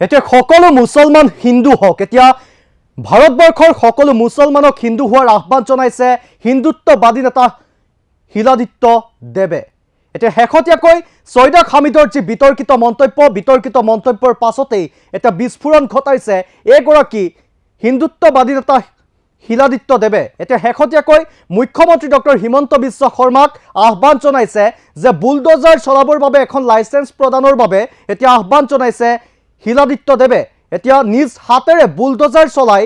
এতিয়া সকলো মুছলমান হিন্দু হওক। এতিয়া ভাৰতবৰ্ষৰ সকলো মুছলমানক হিন্দু হোৱাৰ আহ্বান জনাইছে হিন্দুত্ববাদী নেতা শিলাদিত্য দেৱে। এতিয়া শেহতীয়াকৈ ছৈদাক হামিদৰ যি বিতৰ্কিত মন্তব্য, বিতৰ্কিত মন্তব্যৰ পাছতেই এতিয়া বিস্ফোৰণ ঘটাইছে এইগৰাকী হিন্দুত্ববাদী নেতা শিলাদিত্য দেৱে। এতিয়া শেহতীয়াকৈ মুখ্যমন্ত্ৰী ডক্টৰ হিমন্ত বিশ্ব শৰ্মাক আহ্বান জনাইছে যে বুলডোজাৰ চলাবৰ বাবে এখন লাইচেন্স প্ৰদানৰ বাবে এতিয়া আহ্বান জনাইছে শিলাদিত্য দেৱে এতিয়া নিজ হাতেৰে বুলডোজাৰ চলাই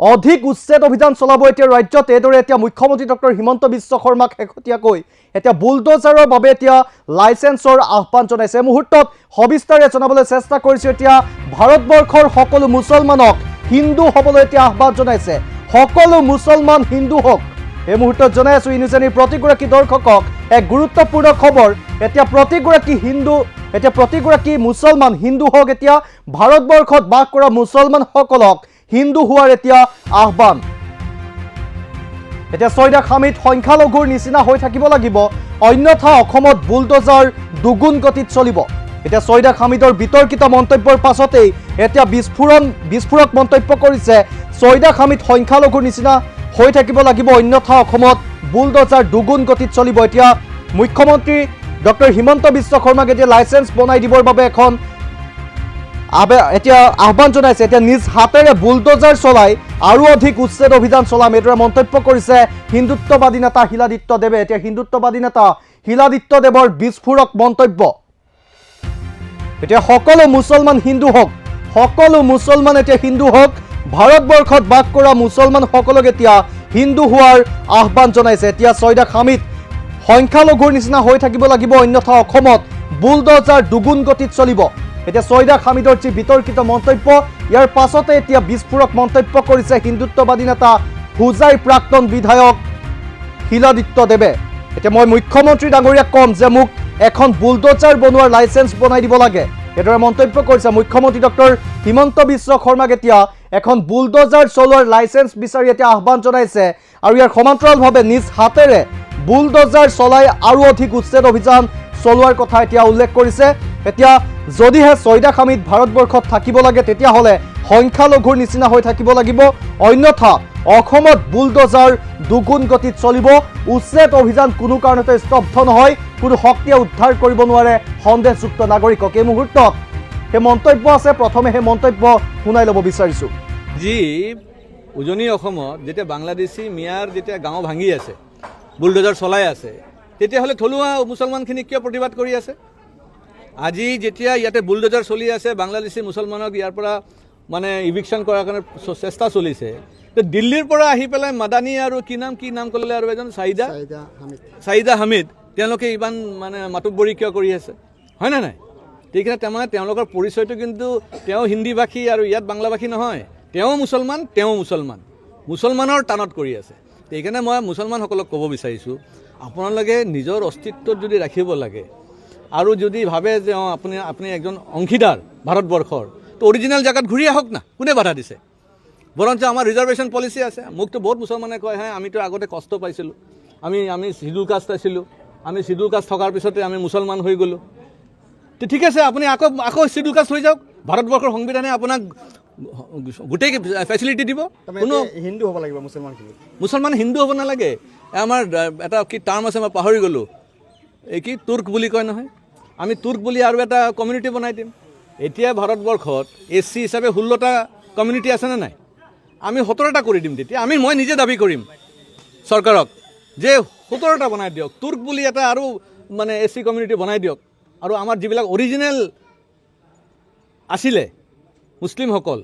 অধিক উচ্ছেদ অভিযান চলাব এতিয়া ৰাজ্যত, এইদৰে এতিয়া মুখ্যমন্ত্ৰী ডক্টৰ হিমন্ত বিশ্ব শৰ্মাক শেহতীয়াকৈ এতিয়া বুলডোজাৰৰ বাবে এতিয়া লাইচেন্সৰ আহ্বান জনাইছে। এই মুহূৰ্তত সবিস্তাৰে জনাবলৈ চেষ্টা কৰিছোঁ এতিয়া ভাৰতবৰ্ষৰ সকলো মুছলমানক হিন্দু হ'বলৈ এতিয়া আহ্বান জনাইছে। সকলো মুছলমান হিন্দু হওক এই মুহূৰ্তত জনাই আছোঁ ইউনিজেনিৰ প্ৰতিগৰাকী দৰ্শকক এক গুৰুত্বপূৰ্ণ খবৰ। এতিয়া প্ৰতিগৰাকী হিন্দু, এতিয়া প্ৰতিগৰাকী মুছলমান হিন্দু হওক, এতিয়া ভাৰতবৰ্ষত বাস কৰা মুছলমানসকলক হিন্দু হোৱাৰ এতিয়া আহ্বান। এতিয়া ছয়দা খামিত সংখ্যালঘুৰ নিচিনা হৈ থাকিব লাগিব, অন্যথা অসমত বুলডোজাৰ দুগুণ গতিত চলিব। এতিয়া ছয়দা খামিদৰ বিতৰ্কিত মন্তব্যৰ পাছতেই এতিয়া বিস্ফোৰণ বিস্ফোৰক মন্তব্য কৰিছে ছয়দা খামিত সংখ্যালঘুৰ নিচিনা হৈ থাকিব লাগিব অন্যথা অসমত। বুলডোজাৰ দুগুণ গতিত চলিব এতিয়া। মুখ্যমন্ত্ৰী ডক্টৰ হিমন্ত বিশ্ব শৰ্মাক এতিয়া লাইচেন্স বনাই দিবৰ বাবে এখন এতিয়া আহ্বান জনাইছে। এতিয়া নিজ হাতেৰে বুলডোজাৰ চলাই আৰু অধিক উচ্ছেদ অভিযান চলাম। এইদৰে মন্তব্য কৰিছে হিন্দুত্ববাদী নেতা শিলাদিত্য দেৱে। এতিয়া হিন্দুত্ববাদী নেতা শিলাদিত্য দেৱৰ বিস্ফোৰক মন্তব্য। এতিয়া সকলো মুছলমান হিন্দু হওক, সকলো মুছলমান এতিয়া হিন্দু হওক ভাৰতবৰ্ষত বাস কৰা মুছলমানসকলক এতিয়া হিন্দু হোৱাৰ আহ্বান জনাইছে। এতিয়া ছয়দা খামিত সংখ্যালঘুৰ নিচিনা হৈ থাকিব লাগিব, অন্যথা অসমত বুলডোজাৰ দুগুণ গতিত চলিব। এতিয়া ছয়দা হামিদৰ যি বিতৰ্কিত মন্তব্য, ইয়াৰ পাছতে এতিয়া বিস্ফোৰক মন্তব্য কৰিছে হিন্দুত্ববাদী নেতা হোজাই প্ৰাক্তন বিধায়ক শিলাদিত্য দেৱে। এতিয়া মই মুখ্যমন্ত্ৰী ডাঙৰীয়াক ক'ম যে মোক এখন বুলডোজাৰ বনোৱাৰ লাইচেন্স বনাই দিব লাগে। এইদৰে মন্তব্য কৰিছে মুখ্যমন্ত্ৰী ডক্টৰ হিমন্ত বিশ্ব শৰ্মাক এতিয়া এখন বুলডোজাৰ চলোৱাৰ লাইচেন্স বিচাৰি এতিয়া আহ্বান জনাইছে আৰু ইয়াৰ সমান্তৰালভাৱে নিজ হাতেৰে বুলডোজাৰ চলাই আৰু অধিক উচ্ছেদ অভিযান চলোৱাৰ কথা এতিয়া উল্লেখ কৰিছে। এতিয়া যদিহে ছয়দা খামিত ভাৰতবৰ্ষত থাকিব লাগে, তেতিয়াহ'লে সংখ্যালঘুৰ নিচিনা হৈ থাকিব লাগিব। অন্যথা, অসমত বুলডোজাৰ দুগুণ গতিত চলিব। উচ্ছেদ অভিযান কোনো কাৰণতে স্তব্ধ নহয়, কোনো শক্তিয়ে উদ্ধাৰ কৰিব নোৱাৰে সন্দেহযুক্ত নাগৰিকক। এই মুহূৰ্তত সেই মন্তব্য আছে প্ৰথমে সেই মন্তব্য শুনাই ল'ব বিচাৰিছোঁ। যি উজনি অসমত যেতিয়া বাংলাদেশী মিয়াৰ যেতিয়া গাঁও ভাঙি আছে বুলডোজাৰ চলাই আছে তেতিয়াহ'লে থলুৱা মুছলমানখিনি কিয় প্ৰতিবাদ কৰি আছে? আজি যেতিয়া ইয়াতে বুলডোজাৰ চলি আছে বাংলাদেশী মুছলমানক ইয়াৰ পৰা মানে ইভিকশ্যন কৰাৰ কাৰণে চেষ্টা চলিছে তো দিল্লীৰ পৰা আহি পেলাই মাদানী আৰু কি নাম কি নাম ক'লে আৰু এজন? চাহিদা চাহিদা হামিদ। তেওঁলোকে ইমান মানে মাতুব্বৰী কিয় কৰি আছে? হয়নে নাই? আছে তাৰমানে তেওঁলোকৰ পৰিচয়টো কিন্তু তেওঁ হিন্দী ভাষী আৰু ইয়াত বাংলা ভাষী নহয়। তেওঁ মুছলমান তেওঁ মুছলমান। মুছলমানৰ টানত কৰি আছে। সেইকাৰণে মই মুছলমানসকলক ক'ব বিচাৰিছোঁ, আপোনালোকে নিজৰ অস্তিত্বত যদি ৰাখিব লাগে আৰু যদি ভাবে যে অঁ, আপুনি আপুনি এজন অংশীদাৰ ভাৰতবৰ্ষৰ, তো অৰিজিনেল জেগাত ঘূৰি আহক না, কোনে বাধা দিছে? বৰঞ্চ আমাৰ ৰিজাৰ্ভেশ্যন পলিচি আছে। মোকতো বহুত মুছলমানে কয়, হে, আমিতো আগতে কষ্ট পাইছিলোঁ। আমি আমি চিডুল কাষ্ট আছিলোঁ আমি চিডুল কাষ্ট থকাৰ পিছতে আমি মুছলমান হৈ গ'লোঁ। তো ঠিক আছে আপুনি আকৌ আকৌ চিডুল কাষ্ট হৈ যাওক। ভাৰতবৰ্ষৰ সংবিধানে আপোনাক গোটেই ফেচিলিটি দিব। কোনো হিন্দু হ'ব লাগিব মুছলমানখিনি মুছলমান হিন্দু হ'ব নালাগে। এ আমাৰ এটা কি টাৰ্ম আছে মই পাহৰি গ'লোঁ। এই কি তুৰ্ক বুলি কয় নহয়? আমি তুৰ্ক বুলি আৰু এটা কমিউনিটি বনাই দিম। এতিয়া ভাৰতবৰ্ষত এছ চি হিচাপে ষোল্লটা কমিউনিটি আছেনে নাই? আমি সোতৰটা কৰি দিম তেতিয়া। আমি মই নিজে দাবি কৰিম চৰকাৰক যে সোতৰটা বনাই দিয়ক। তুৰ্ক বুলি এটা আৰু মানে এছ চি কমিউনিটি বনাই দিয়ক। আৰু আমাৰ যিবিলাক অৰিজিনেল আছিলে মুছলিমসকল,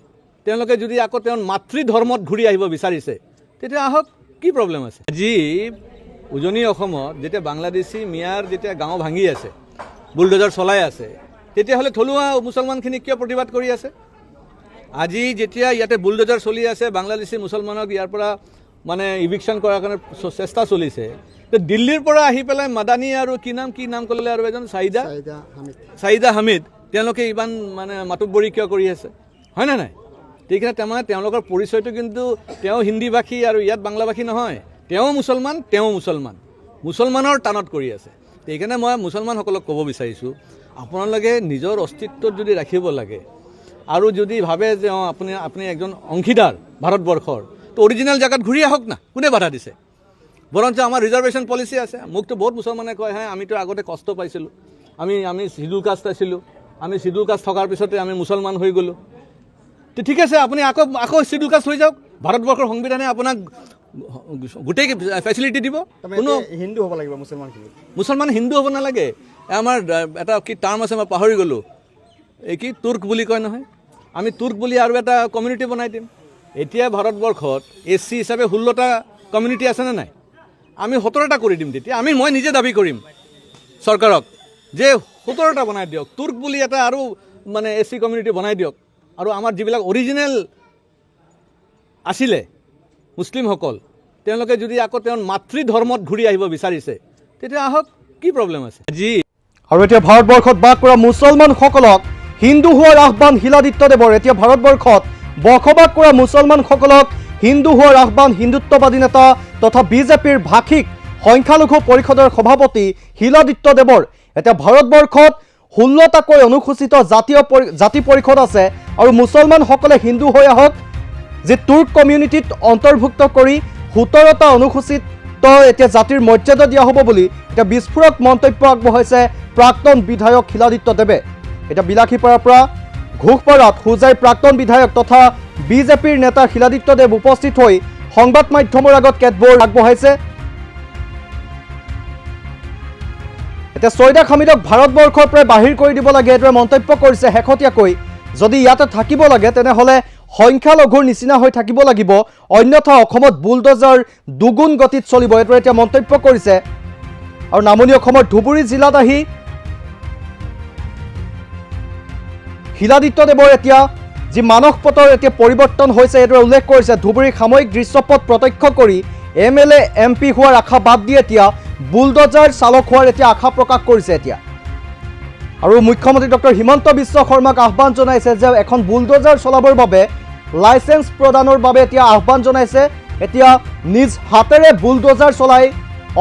তেওঁলোকে যদি আকৌ তেওঁৰ মাতৃ ধৰ্মত ঘূৰি আহিব বিচাৰিছে, তেতিয়া আহক, কি প্ৰব্লেম আছে? আজি উজনি অসমত যেতিয়া বাংলাদেশী মিয়াৰ যেতিয়া গাঁও ভাঙি আছে, বুলডোজাৰ চলাই আছে, তেতিয়াহ'লে থলুৱা মুছলমানখিনি কিয় প্ৰতিবাদ কৰি আছে? আজি যেতিয়া ইয়াতে বুলডোজাৰ চলি আছে, বাংলাদেশী মুছলমানক ইয়াৰ পৰা মানে ইভিকশ্যন কৰাৰ কাৰণে চেষ্টা চলিছে। তো দিল্লীৰ পৰা আহি পেলাই মাদানী আৰু কি নাম কি নাম ক'লে আৰু এজন? চাহিদা? চাহিদা হামিদ। তেওঁলোকে ইমান মানে মাতুব্বৰী কিয় কৰি আছে? হয়নে নাই? ঠিক আছে তাৰমানে তেওঁলোকৰ পৰিচয়টো কিন্তু তেওঁ হিন্দী ভাষী আৰু ইয়াত বাংলা ভাষী নহয়। তেওঁ মুছলমান তেওঁ মুছলমান। মুছলমানৰ টানত কৰি আছে। সেইকাৰণে মই মুছলমানসকলক ক'ব বিচাৰিছোঁ আপোনালোকে নিজৰ অস্তিত্বত যদি ৰাখিব লাগে আৰু যদি ভাবে যে অঁ আপুনি আপুনি এজন অংশীদাৰ ভাৰতবৰ্ষৰ তো অৰিজিনেল জেগাত ঘূৰি আহক না কোনে বাধা দিছে? বৰঞ্চ আমাৰ ৰিজাৰ্ভেশ্যন পলিচি আছে। মোকতো বহুত মুছলমানে কয় হে আমিতো আগতে কষ্ট পাইছিলোঁ। আমি আমি চিডুল কাষ্ট আছিলোঁ আমি চিডুল কাষ্ট থকাৰ পিছতে আমি মুছলমান হৈ গ'লোঁ। তো ঠিক আছে আপুনি আকৌ আকৌ চিডুল কাষ্ট হৈ যাওক। ভাৰতবৰ্ষৰ সংবিধানে আপোনাক গোটেই ফেচিলিটি দিব। কোনো হিন্দু হ'ব লাগিব মুছলমানখিনি মুছলমান হিন্দু হ'ব নালাগে। আমাৰ এটা কি টাৰ্ম আছে মই পাহৰি গ'লোঁ। এই কি তুৰ্ক বুলি কয় নহয়? আমি তুৰ্ক বুলি আৰু এটা কমিউনিটি বনাই দিম। এতিয়া ভাৰতবৰ্ষত এছ চি হিচাপে ষোল্লটা কমিউনিটি আছেনে নাই? আমি সোতৰটা কৰি দিম তেতিয়া। আমি, মই নিজে দাবি কৰিম চৰকাৰক যে সোতৰটা বনাই দিয়ক। তুৰ্ক বুলি এটা আৰু মানে এছ চি কমিউনিটি বনাই দিয়ক। আৰু আমাৰ যিবিলাক অৰিজিনেল আছিলে মুছলিমসকল, তেওঁলোকে যদি আকৌ তেওঁৰ মাতৃ ধৰ্মত ঘূৰি আহিব বিচাৰিছে, তেতিয়া আহক, কি প্ৰব্লেম আছে? যি আৰু এতিয়া ভাৰতবৰ্ষত বাস কৰা মুছলমানসকলক হিন্দু হোৱাৰ আহ্বান শিলাদিত্যদেৱৰ এতিয়া ভাৰতবৰ্ষত বসবাস কৰা মুছলমানসকলক হিন্দু হোৱাৰ আহ্বান হিন্দুত্ববাদী নেতা তথা বিজেপিৰ ভাষিক সংখ্যালঘু পৰিষদৰ সভাপতি শিলাদিত্যদেৱৰ এতিয়া ভাৰতবৰ্ষত ষোল্লটাকৈ অনুসূচিত জাতীয় জাতি পৰিষদ আছে আৰু মুছলমানসকলে হিন্দু হৈ আহক, যি তুৰ্ক কমিউনিটিত অন্তৰ্ভুক্ত কৰি সোতৰটা অনুসূচিত এতিয়া জাতিৰ মৰ্যাদা দিয়া হ'ব বুলি এতিয়া বিস্ফোৰক মন্তব্য আগবঢ়াইছে প্ৰাক্তন বিধায়ক শিলাদিত্য দেৱে। এতিয়া বিলাসীপাৰাৰ পৰা ঘোষপাৰাত হোজাইৰ প্ৰাক্তন বিধায়ক তথা বিজেপিৰ নেতা শিলাদিত্য দেৱ উপস্থিত হৈ সংবাদ মাধ্যমৰ আগত কেতবোৰ আগবঢ়াইছে। এতিয়া ছয়দাক হামিদক ভাৰতবৰ্ষৰ পৰাই বাহিৰ কৰি দিব লাগে এইদৰে মন্তব্য কৰিছে শেহতীয়াকৈ। যদি ইয়াতে থাকিব লাগে, তেনেহ'লে সংখ্যালঘুৰ নিচিনা হৈ থাকিব লাগিব। অন্যথা অসমত বুলডজাৰ দুগুণ গতিত চলিব, এইদৰে এতিয়া মন্তব্য কৰিছে। আৰু নামনি অসমৰ ধুবুৰী জিলাত আহি শিলাদিত্যদেৱৰ এতিয়া যি মানস পথৰ এতিয়া পৰিৱৰ্তন হৈছে এইদৰে উল্লেখ কৰিছে। ধুবুৰীৰ সাময়িক দৃশ্যপট প্ৰত্যক্ষ কৰি M L A, M P হোৱাৰ আশা বাদ দি এতিয়া বুলডজাৰ চালক হোৱাৰ এতিয়া আশা প্ৰকাশ কৰিছে এতিয়া। আৰু মুখ্যমন্ত্ৰী ডক্টৰ হিমন্ত বিশ্ব শৰ্মাক আহ্বান জনাইছে যে এখন বুলডজাৰ চলাবৰ বাবে লাইচেন্স প্ৰদানৰ বাবে এতিয়া আহ্বান জনাইছে। এতিয়া নিজ হাতেৰে বুলডজাৰ চলাই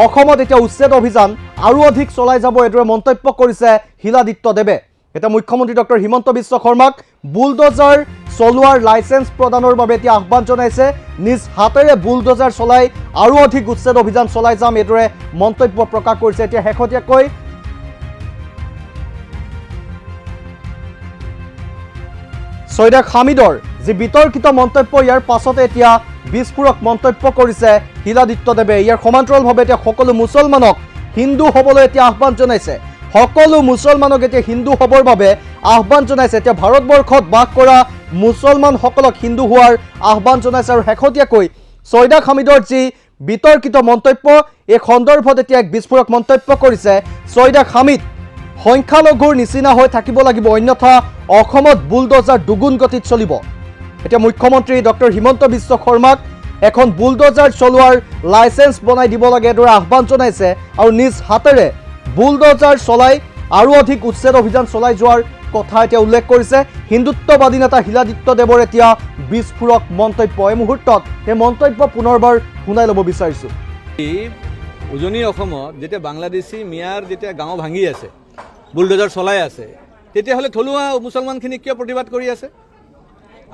অসমত এতিয়া উচ্ছেদ অভিযান আৰু অধিক চলাই যাব এইদৰে মন্তব্য কৰিছে শিলাদিত্য দেৱে। এতিয়া মুখ্যমন্ত্ৰী ডক্টৰ হিমন্ত বিশ্ব শৰ্মাক বুলডজাৰ চলোৱাৰ লাইচেন্স প্ৰদানৰ বাবে এতিয়া আহ্বান জনাইছে। নিজ হাতেৰে বুলডজাৰ চলাই আৰু অধিক উচ্ছেদ অভিযান চলাই যাম এইদৰে মন্তব্য প্ৰকাশ কৰিছে। এতিয়া শেহতীয়াকৈ ছয়দাক হামিদৰ যি বিতৰ্কিত মন্তব্য ইয়াৰ পাছতে এতিয়া বিস্ফোৰক মন্তব্য কৰিছে শিলাদিত্যদেৱে ইয়াৰ সমান্তৰালভাৱে এতিয়া সকলো মুছলমানক হিন্দু হ'বলৈ এতিয়া আহ্বান জনাইছে। সকলো মুছলমানক এতিয়া হিন্দু হ'বৰ বাবে আহ্বান জনাইছে। এতিয়া ভাৰতবৰ্ষত বাস কৰা মুছলমানসকলক হিন্দু হোৱাৰ আহ্বান জনাইছে আৰু শেহতীয়াকৈ ছয়দাক হামিদৰ যি বিতৰ্কিত মন্তব্য, এই সন্দৰ্ভত এতিয়া এক বিস্ফোৰক মন্তব্য কৰিছে ছয়দাক হামিদ। সংখ্যালঘুৰ নিচিনা হৈ থাকিব লাগিব, অন্যথা অসমত বুলডজাৰ দুগুণ গতিত চলিব। এতিয়া মুখ্যমন্ত্ৰী ডক্টৰ হিমন্ত বিশ্ব শৰ্মাক এখন বুলডজাৰ চলোৱাৰ লাইচেন্স বনাই দিব লাগে এইদৰে আহ্বান জনাইছে আৰু নিজ হাতেৰে বুলডজাৰ চলাই আৰু অধিক উচ্ছেদ অভিযান চলাই যোৱাৰ কথা এতিয়া উল্লেখ কৰিছে হিন্দুত্ববাদী নেতা শিলাদিত্য দেৱৰ এতিয়া বিস্ফোৰক মন্তব্য এই মুহূৰ্তত। সেই মন্তব্য পুনৰবাৰ শুনাই ল'ব বিচাৰিছোঁ। উজনি অসমত যেতিয়া বাংলাদেশী মিয়াৰ যেতিয়া গাঁও ভাঙি আছে, বুলডজাৰ চলাই আছে, তেতিয়াহ'লে থলুৱা মুছলমানখিনি কিয় প্ৰতিবাদ কৰি আছে?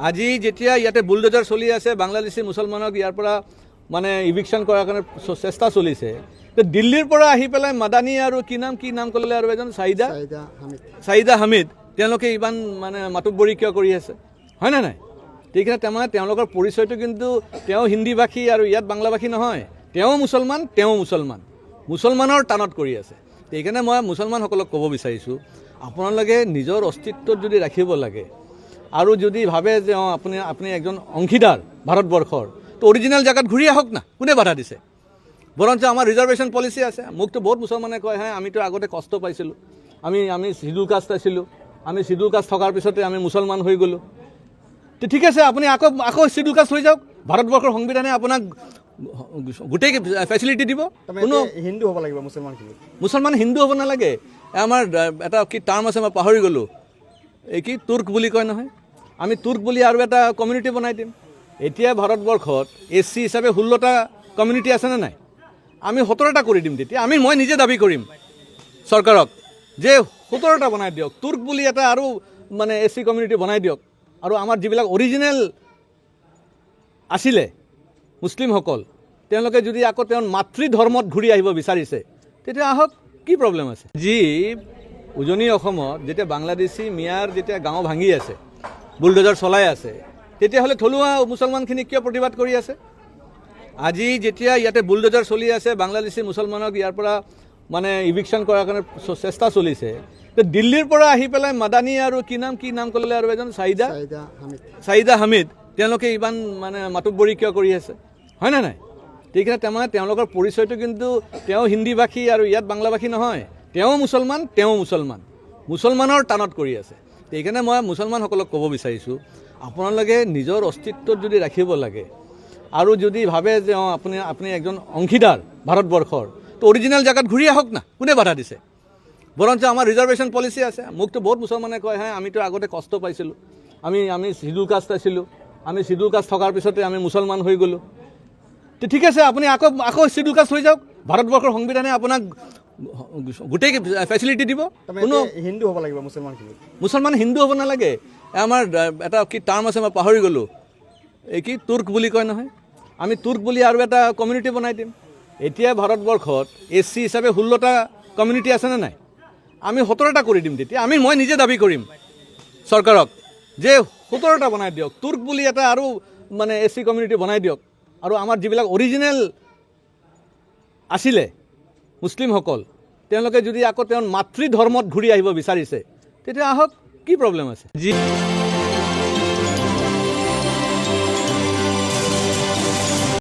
আজি যেতিয়া ইয়াতে বুলডজাৰ চলি আছে, বাংলাদেশী মুছলমানক ইয়াৰ পৰা মানে ইভিকশ্যন কৰাৰ কাৰণে চেষ্টা চলিছে দিল্লীৰ পৰা আহি পেলাই মাদানী আৰু কি নাম কি নাম ক'লে আৰু এজন? চাহিদা চাহিদা হামিদ। তেওঁলোকে ইমান মানে মাতুব্বৰী কিয় কৰি আছে? হয়নে নাই? সেইকাৰণে তাৰমানে তেওঁলোকৰ পৰিচয়টো কিন্তু তেওঁ হিন্দীভাষী আৰু ইয়াত বাংলাভাষী নহয়। তেওঁ মুছলমান তেওঁ মুছলমান। মুছলমানৰ টানত কৰি আছে। সেইকাৰণে মই মুছলমানসকলক ক'ব বিচাৰিছোঁ আপোনালোকে নিজৰ অস্তিত্বত যদি ৰাখিব লাগে আৰু যদি ভাবে যে অঁ আপুনি আপুনি এজন অংশীদাৰ ভাৰতবৰ্ষৰ তো অৰিজিনেল জেগাত ঘূৰি আহক না কোনে বাধা দিছে? বৰঞ্চ আমাৰ ৰিজাৰ্ভেশ্যন পলিচি আছে। মোকতো বহুত মুছলমানে কয় হে আমিতো আগতে কষ্ট পাইছিলোঁ। আমি আমি চিডুল কাষ্ট আছিলোঁ। আমি চিডুল কাষ্ট থকাৰ পিছতে আমি মুছলমান হৈ গ'লোঁ। তো ঠিক আছে আপুনি আকৌ আকৌ চিডুল কাষ্ট হৈ যাওক। ভাৰতবৰ্ষৰ সংবিধানে আপোনাক গোটেই ফেচিলিটি দিব। কোনো হিন্দু হ'ব লাগিব মুছলমানখিনি। মুছলমান হিন্দু হ'ব নালাগে। এ আমাৰ এটা কি টাৰ্ম আছে মই পাহৰি গ'লোঁ। এই কি তুৰ্ক বুলি কয় নহয়? আমি তুৰ্ক বুলি আৰু এটা কমিউনিটি বনাই দিম। এতিয়া ভাৰতবৰ্ষত এছ চি হিচাপে ষোল্লটা কমিউনিটি আছেনে নাই? আমি সোতৰটা কৰি দিম তেতিয়া। আমি, মই নিজে দাবি কৰিম চৰকাৰক যে সোতৰটা বনাই দিয়ক। তুৰ্ক বুলি এটা আৰু মানে এছ চি কমিউনিটি বনাই দিয়ক। আৰু আমাৰ যিবিলাক অৰিজিনেল আছিলে মুছলিমসকল, তেওঁলোকে যদি আকৌ তেওঁৰ মাতৃ ধৰ্মত ঘূৰি আহিব বিচাৰিছে, তেতিয়া আহক, কি প্ৰব্লেম আছে? যি উজনি অসমত যেতিয়া বাংলাদেশী মিয়াৰ যেতিয়া গাঁও ভাঙি আছে বুলডজাৰ চলাই আছে, তেতিয়াহ'লে থলুৱা মুছলমানখিনি কিয় প্ৰতিবাদ কৰি আছে? আজি যেতিয়া ইয়াতে বুলডজাৰ চলি আছে বাংলাদেশী মুছলমানক ইয়াৰ পৰা মানে ইভিকশ্যন কৰাৰ কাৰণে চেষ্টা চলিছে তো দিল্লীৰ পৰা আহি পেলাই মাদানী আৰু কি নাম কি নাম ক'লে আৰু এজন? চাহিদা? চাহিদা হামিদ। তেওঁলোকে ইমান মানে মাতুব্বৰী কিয় কৰি আছে? হয়নে নাই? সেইকাৰণে তাৰমানে তেওঁলোকৰ পৰিচয়টো কিন্তু তেওঁ হিন্দীভাষী আৰু ইয়াত বাংলাভাষী নহয়। তেওঁ মুছলমান তেওঁ মুছলমান। মুছলমানৰ টানত কৰি আছে। সেইকাৰণে মই মুছলমানসকলক ক'ব বিচাৰিছোঁ আপোনালোকে নিজৰ অস্তিত্বত যদি ৰাখিব লাগে আৰু যদি ভাবে যে অঁ আপুনি আপুনি এজন অংশীদাৰ ভাৰতবৰ্ষৰ তো অৰিজিনেল জেগাত ঘূৰি আহক না কোনে বাধা দিছে? বৰঞ্চ আমাৰ ৰিজাৰ্ভেশ্যন পলিচি আছে। মোকতো বহুত মুছলমানে কয় হে আমিতো আগতে কষ্ট পাইছিলোঁ। আমি আমি চিডুল কাষ্ট আছিলোঁ। আমি চিডুল কাষ্ট থকাৰ পিছতে আমি মুছলমান হৈ গ'লোঁ। তো ঠিক আছে আপুনি আকৌ আকৌ চিডুল কাষ্ট হৈ যাওক। ভাৰতবৰ্ষৰ সংবিধানে আপোনাক গোটেই ফেচিলিটি দিব। কোনো হিন্দু হ'ব লাগিব মুছলমানখিনি মুছলমান হিন্দু হ'ব নালাগে। আমাৰ এটা কি টাৰ্ম আছে মই পাহৰি গ'লোঁ। এই কি তুৰ্ক বুলি কয় নহয়? আমি তুৰ্ক বুলি আৰু এটা কমিউনিটি বনাই দিম। এতিয়া ভাৰতবৰ্ষত এছ চি হিচাপে ষোল্লটা কমিউনিটি আছেনে নাই? আমি সোতৰটা কৰি দিম তেতিয়া। আমি, মই নিজে দাবি কৰিম চৰকাৰক যে সোতৰটা বনাই দিয়ক। তুৰ্ক বুলি এটা আৰু মানে এছ চি কমিউনিটি বনাই দিয়ক। আৰু আমাৰ যিবিলাক অৰিজিনেল আছিলে মুছলিমসকল, তেওঁলোকে যদি আকৌ তেওঁৰ মাতৃ ধৰ্মত ঘূৰি আহিব বিচাৰিছে, তেতিয়া আহক, কি প্ৰব্লেম আছে? যি